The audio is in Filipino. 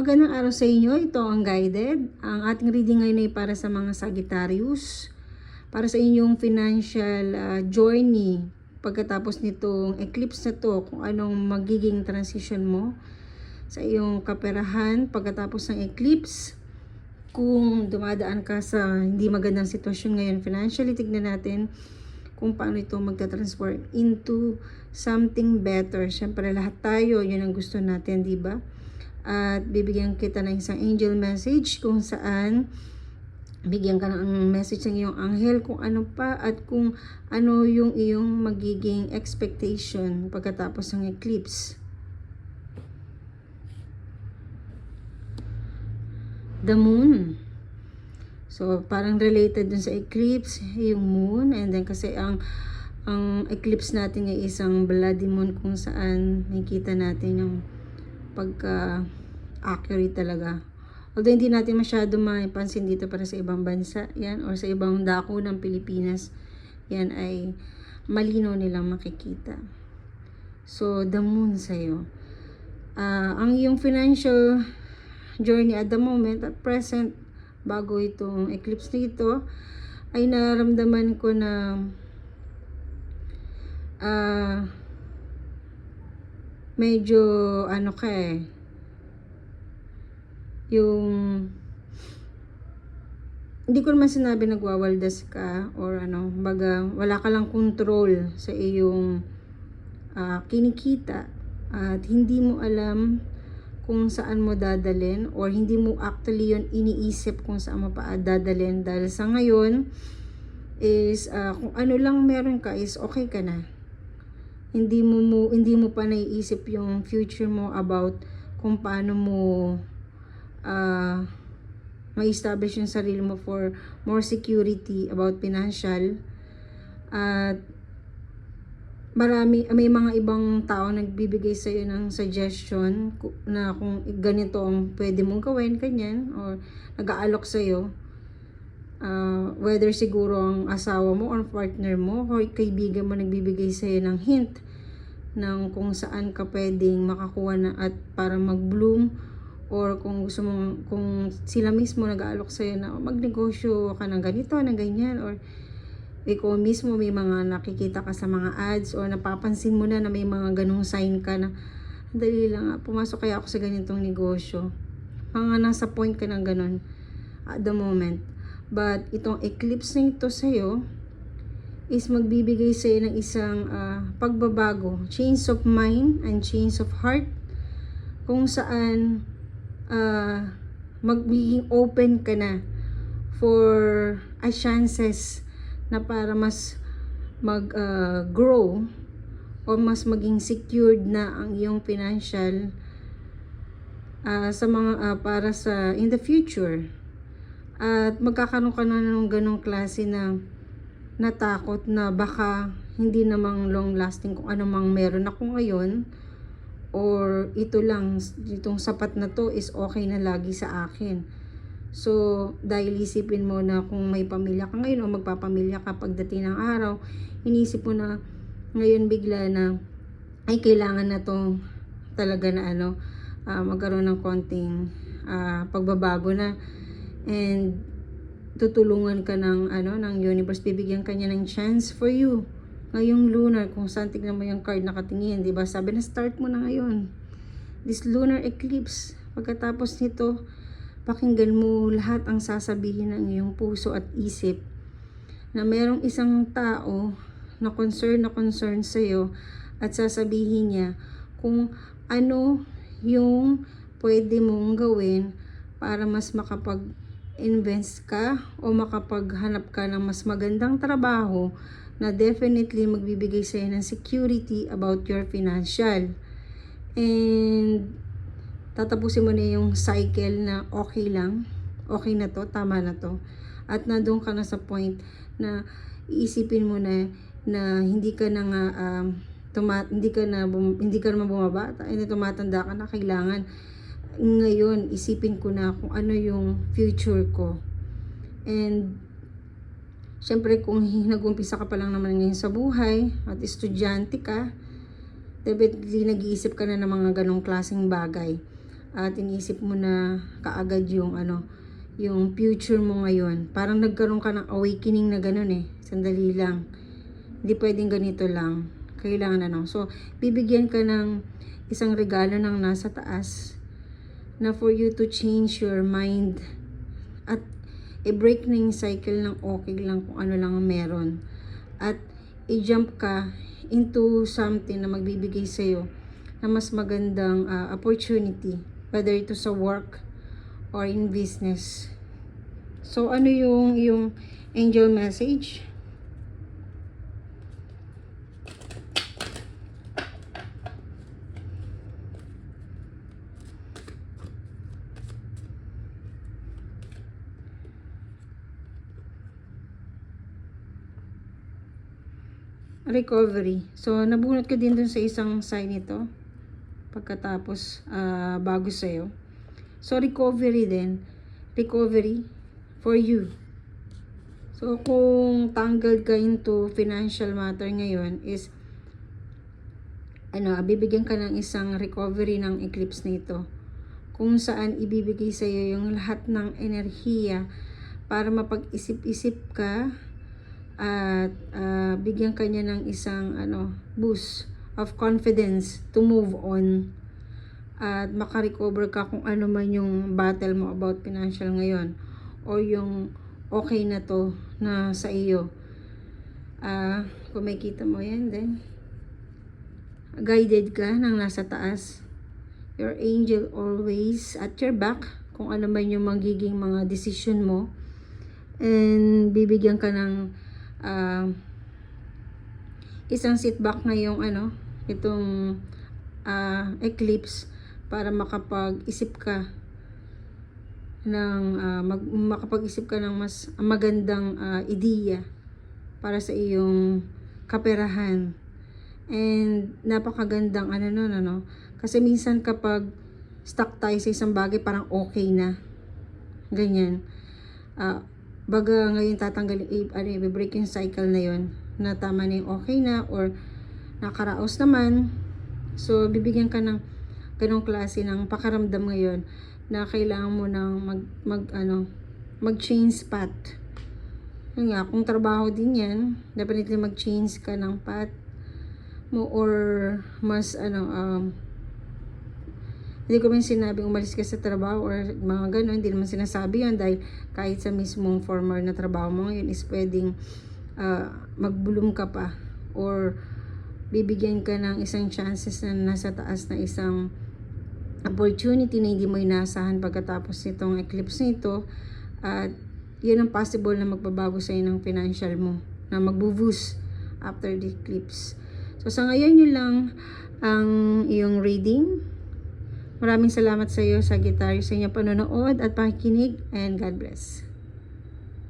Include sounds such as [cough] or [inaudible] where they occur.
Magandang araw sa inyo. Ito ang guided. Ang ating reading ngayon ay para sa mga Sagittarius. Para sa inyong financial uh, journey. Pagkatapos nitong eclipse na to, kung anong magiging transition mo sa iyong kaperahan pagkatapos ng eclipse. Kung dumadaan ka sa hindi magandang sitwasyon ngayon financially, tignan natin kung paano ito magta-transform into something better. Siyempre, lahat tayo, yun ang gusto natin, di ba? At bibigyan kita ng isang angel message kung saan bigyan ka ng message ng iyong anghel kung ano pa at kung ano yung iyong magiging expectation pagkatapos ng eclipse. The moon. So, parang related dun sa eclipse, yung moon. And then, kasi ang ang eclipse natin ay isang bloody moon kung saan nakikita natin yung pagka accurate talaga. Although hindi natin masyado maipansin dito para sa ibang bansa, yan, or sa ibang dako ng Pilipinas, yan ay malinaw nilang makikita. So, the moon sa'yo. Uh, ang iyong financial journey at the moment, at present, bago itong eclipse nito, ay naramdaman ko na uh, medyo ano ka eh. Yung hindi ko naman sinabi nagwawaldas ka or ano, baga wala ka lang control sa iyong uh, kinikita at hindi mo alam kung saan mo dadalhin or hindi mo actually yon iniisip kung saan mo pa dadalhin. Dahil sa ngayon is uh, kung ano lang meron ka is okay ka na hindi mo, mo hindi mo pa naiisip yung future mo about kung paano mo uh, ma-establish yung sarili mo for more security about financial. At marami may mga ibang tao nagbibigay sa iyo ng suggestion na kung ganito ang pwede mong gawin kanyan or nag-aalok sa iyo uh, whether siguro ang asawa mo or partner mo or kaibigan mo nagbibigay sa iyo ng hint ng kung saan ka pwedeng makakuha na at para mag-bloom or kung gusto mo kung sila mismo nag-aalok sa iyo na magnegosyo ka ng ganito, ng ganyan or ikaw mismo may mga nakikita ka sa mga ads or napapansin mo na na may mga ganung sign ka na dali lang pumasok kaya ako sa ganitong negosyo. Mga nasa point ka ng ganun at the moment But itong eclipse na ito sa'yo is magbibigay sa'yo ng isang uh, pagbabago, change of mind and change of heart. Kung saan uh, magiging open ka na for a chances na para mas mag-grow uh, o mas maging secured na ang iyong financial uh, sa mga uh, para sa in the future at magkakaroon ka na ng ganong klase na natakot na baka hindi namang long lasting kung ano mang meron ako ngayon or ito lang, itong sapat na to is okay na lagi sa akin. So, dahil isipin mo na kung may pamilya ka ngayon o magpapamilya ka pagdating ng araw, inisip mo na ngayon bigla na ay kailangan na to talaga na ano, uh, magkaroon ng konting uh, pagbabago na and tutulungan ka ng ano ng universe. Bibigyan kanya ng chance for you. Ngayong lunar kung saan tignan mo yung card nakatingin di ba? Sabi na start mo na ngayon. This lunar eclipse. Pagkatapos nito pakinggan mo lahat ang sasabihin ng iyong puso at isip na merong isang tao na concern na concern sa iyo at sasabihin niya kung ano yung pwede mong gawin para mas makapag invest ka o makapaghanap ka ng mas magandang trabaho na definitely magbibigay sa'yo ng security about your financial. And tatapusin mo na yung cycle na okay lang, okay na to, tama na to. At nandun ka na sa point na iisipin mo na na hindi ka na nga um, tuma- hindi ka na hindi ka naman bumabata, hindi tumatanda ka na kailangan ngayon isipin ko na kung ano yung future ko. And syempre kung [laughs] nag-umpisa ka pa lang naman ngayon sa buhay at estudyante ka, definitely nag-iisip ka na ng mga ganong klaseng bagay. at iniisip mo na kaagad yung ano, yung future mo ngayon. Parang nagkaroon ka ng awakening na ganun eh. Sandali lang. Hindi pwedeng ganito lang. Kailangan ano. So, bibigyan ka ng isang regalo ng nasa taas na for you to change your mind at i-break na yung cycle ng okay lang kung ano lang ang meron. At i-jump ka into something na magbibigay sa'yo na mas magandang ah, opportunity. Whether ito sa work or in business. So, ano yung, yung angel message? Recovery. So, nabunot ko din dun sa isang sign ito. Pagkatapos, ah, bago sa'yo. So, recovery din. Recovery for you. So, kung tangled ka into financial matter ngayon is, ano, bibigyan ka ng isang recovery ng eclipse na ito. Kung saan ibibigay sa'yo yung lahat ng enerhiya para mapag-isip-isip ka at ah, bigyan ka niya ng isang ano, boost of confidence to move on at makarecover ka kung ano man yung battle mo about financial ngayon or yung okay na to na sa iyo. Ah, kung makita mo yan, then guided ka ng nasa taas. Your angel always at your back kung ano man yung magiging mga decision mo. And bibigyan ka ng ah, isang sit back na yung ano, itong ah, eclipse para makapag-isip ka ng ah, mag, makapag-isip ka ng mas magandang ah, ideya para sa iyong kaperahan. And napakagandang ano nun, ano. Kasi minsan kapag stuck tayo sa isang bagay, parang okay na. Ganyan. Ah, baga ngayon tatanggalin, ano, i-break yung cycle na yon na tama na yung okay na or nakaraos naman. So, bibigyan ka ng ganong klase ng pakaramdam ngayon na kailangan mo nang mag, mag ano, mag-change path. Yun nga, kung trabaho din yan, definitely mag-change ka ng path mo or mas ano, um, hindi ko man sinabing umalis ka sa trabaho or mga gano'n, hindi naman sinasabi yun dahil kahit sa mismong former na trabaho mo ngayon is pwedeng uh, magbulong ka pa or bibigyan ka ng isang chances na nasa taas na isang opportunity na hindi mo inasahan pagkatapos nitong eclipse nito at yun ang possible na magbabago sa ng financial mo na magbo-boost after the eclipse. So sa ngayon yun lang ang iyong reading. Maraming salamat sa iyo, Sagittarius, sa inyong panonood at pakikinig and God bless.